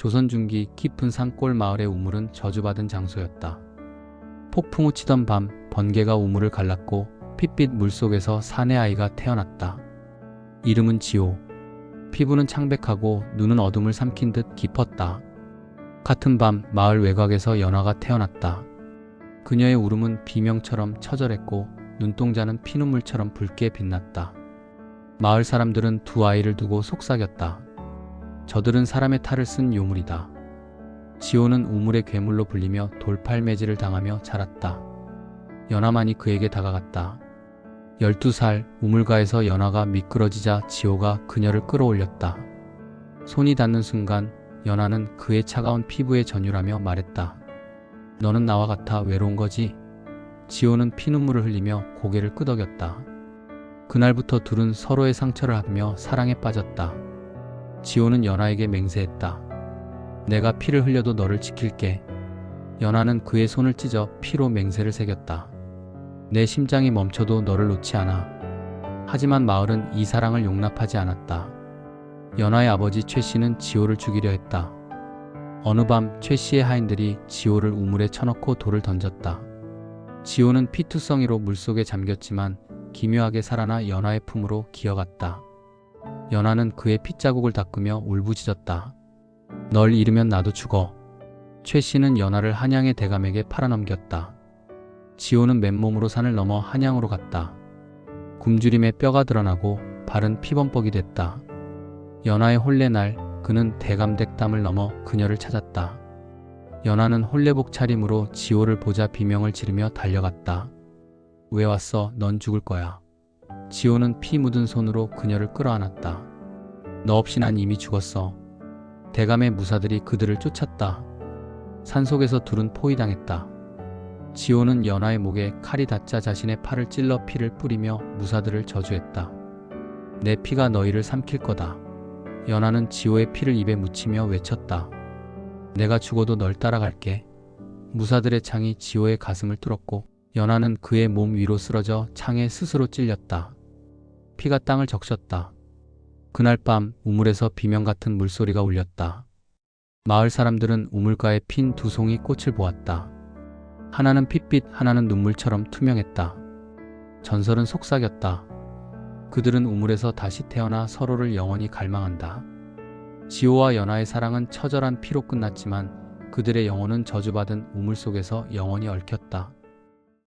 조선 중기 깊은 산골 마을의 우물은 저주받은 장소였다. 폭풍 우 치던 밤 번개가 우물을 갈랐고 핏빛 물속에서 사내 아이가 태어났다. 이름은 지호. 피부는 창백하고 눈은 어둠을 삼킨 듯 깊었다. 같은 밤 마을 외곽에서 연화가 태어났다. 그녀의 울음은 비명처럼 처절했고 눈동자는 피눈물처럼 붉게 빛났다. 마을 사람들은 두 아이를 두고 속삭였다. 저들은 사람의 탈을 쓴 요물이다. 지호는 우물의 괴물로 불리며 돌팔매질을 당하며 자랐다. 연하만이 그에게 다가갔다. 12살 우물가에서 연하가 미끄러지자 지호가 그녀를 끌어올렸다. 손이 닿는 순간 연하는 그의 차가운 피부에 전율하며 말했다. 너는 나와 같아 외로운 거지? 지호는 피눈물을 흘리며 고개를 끄덕였다. 그날부터 둘은 서로의 상처를 하며 사랑에 빠졌다. 지호는 연하에게 맹세했다. 내가 피를 흘려도 너를 지킬게. 연하는 그의 손을 찢어 피로 맹세를 새겼다. 내 심장이 멈춰도 너를 놓지 않아. 하지만 마을은 이 사랑을 용납하지 않았다. 연하의 아버지 최 씨는 지호를 죽이려 했다. 어느 밤 최 씨의 하인들이 지호를 우물에 쳐넣고 돌을 던졌다. 지호는 피투성이로 물속에 잠겼지만 기묘하게 살아나 연하의 품으로 기어갔다. 연하는 그의 핏자국을 닦으며 울부짖었다. 널 잃으면 나도 죽어. 최 씨는 연하를 한양의 대감에게 팔아넘겼다. 지호는 맨몸으로 산을 넘어 한양으로 갔다. 굶주림에 뼈가 드러나고 발은 피범벅이 됐다. 연하의 혼례날 그는 대감댁담을 넘어 그녀를 찾았다. 연하는 혼례복 차림으로 지호를 보자 비명을 지르며 달려갔다. 왜 왔어? 넌 죽을 거야. 지호는 피 묻은 손으로 그녀를 끌어안았다. 너 없이 난 이미 죽었어. 대감의 무사들이 그들을 쫓았다. 산속에서 둘은 포위당했다. 지호는 연하의 목에 칼이 닿자 자신의 팔을 찔러 피를 뿌리며 무사들을 저주했다. 내 피가 너희를 삼킬 거다. 연하는 지호의 피를 입에 묻히며 외쳤다. 내가 죽어도 널 따라갈게. 무사들의 창이 지호의 가슴을 뚫었고 연하는 그의 몸 위로 쓰러져 창에 스스로 찔렸다. 피가 땅을 적셨다. 그날 밤 우물에서 비명 같은 물소리가 울렸다. 마을 사람들은 우물가에 핀 두 송이 꽃을 보았다. 하나는 핏빛, 하나는 눈물처럼 투명했다. 전설은 속삭였다. 그들은 우물에서 다시 태어나 서로를 영원히 갈망한다. 지호와 연하의 사랑은 처절한 피로 끝났지만 그들의 영혼은 저주받은 우물 속에서 영원히 얽혔다.